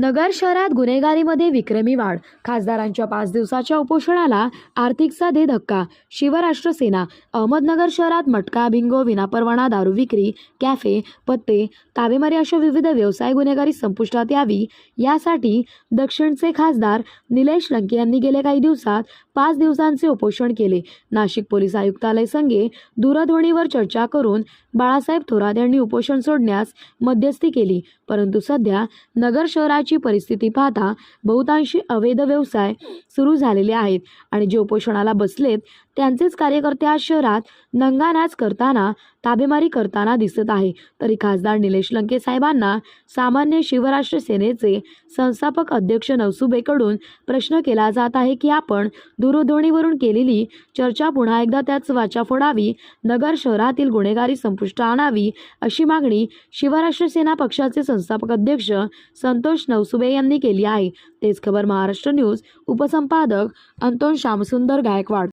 नगर शहरात गुन्हेगारीमध्ये विक्रमी वाढ. खासदारांच्या पाच दिवसाच्या उपोषणाला आर्थिकचा दे धक्का. शिवराष्ट्र सेना अहमदनगर शहरात मटका बिंगो विनापरवाना दारू विक्री कॅफे पत्ते ताबेमारी अशा विविध व्यवसाय गुन्हेगारी संपुष्टात यावी. यासाठी दक्षिणचे खासदार निलेश लंके यांनी गेल्या काही दिवसात पाच दिवसांचे उपोषण केले. नाशिक पोलीस आयुक्तालय संघे दूरध्वनीवर चर्चा करून बाळासाहेब थोरात यांनी उपोषण सोडण्यास मध्यस्थी केली. परंतु सध्या नगर शहराची परिस्थिती पाहता बहुतांशी अवैध व्यवसाय सुरू झालेले आहेत. आणि जे उपोषणाला बसलेत त्यांचेच कार्यकर्ते आज शहरात नंगानाच करताना ताबेमारी करताना दिसत आहे. तरी खासदार निलेश लंके साहेबांना सामान्य शिवराष्ट्र सेनेचे संस्थापक अध्यक्ष नवसुबेकडून प्रश्न केला जात आहे की आपण दूरध्वनीवरून केलेली चर्चा पुन्हा एकदा त्याच वाचा फोडावी नगर शहरातील गुन्हेगारी संपुष्ट आणावी अशी मागणी शिवराष्ट्र सेना पक्षाचे संस्थापक अध्यक्ष संतोष नवसुबे यांनी केली आहे. तेच खबर महाराष्ट्र न्यूज उपसंपादक अंतोन श्यामसुंदर गायकवाड.